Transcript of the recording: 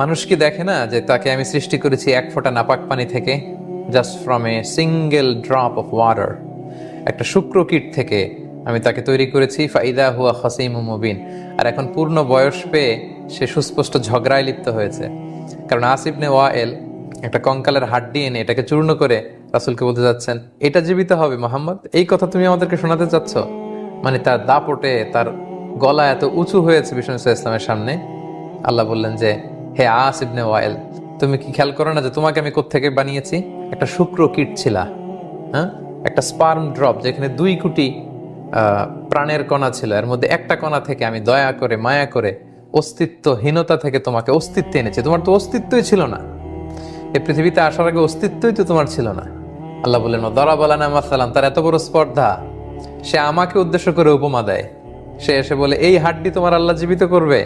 মানুষ কি দেখে না যে তাকে আমি সৃষ্টি করেছি এক ফোঁটা নাপাক পানি থেকে just from a single drop of water একটা শুক্র কীট থেকে আমি তাকে তৈরি করেছি, ফাইদা হুয়া হসিম মুবিন। আর এখন পূর্ণ বয়স পেয়ে সে সুস্পষ্ট ঝগড়ায় লিপ্ত হয়েছে। কারণ আসিবনে ওয়াএল একটা কঙ্কালের হাড্ডি এনে এটাকে চূর্ণ করে রাসুলকে বলতে যাচ্ছেন, এটা জীবিত হবে মোহাম্মদ? এই কথা তুমি আমাদেরকে শোনাতে চাচ্ছ? মানে তার দাপটে তার গলা এত উঁচু হয়েছে বিষ্ণু ইসলামের সামনে। আল্লাহ বললেন যে হে আস ইবনে ওয়াইল, তুমি কি খেয়াল করো না যে তোমাকে আমি কোত্থেকে বানিয়েছি? একটা শুক্র কীট ছিলা হ্যাঁ? একটা স্পার্ম ড্রপ যেখানে দুই কোটি প্রাণের কণা ছিল। এর মধ্যে একটা কণা থেকে আমি দয়া করে, মায়া করে, অস্তিত্বহীনতা থেকে তোমাকে অস্তিত্ব এনেছি। তোমার তো অস্তিত্বই ছিল না। এই পৃথিবীতে আসার আগে অস্তিত্বই তো তোমার ছিল না। আল্লাহ বললেন দরা বলানা মাসালাম তার এত বড় স্পর্ধা, সে আমাকে উদ্দেশ্য করে উপমা দেয়। সে এসে বলে, এই হাড্ডি তোমার আল্লাহ জীবিত করবে?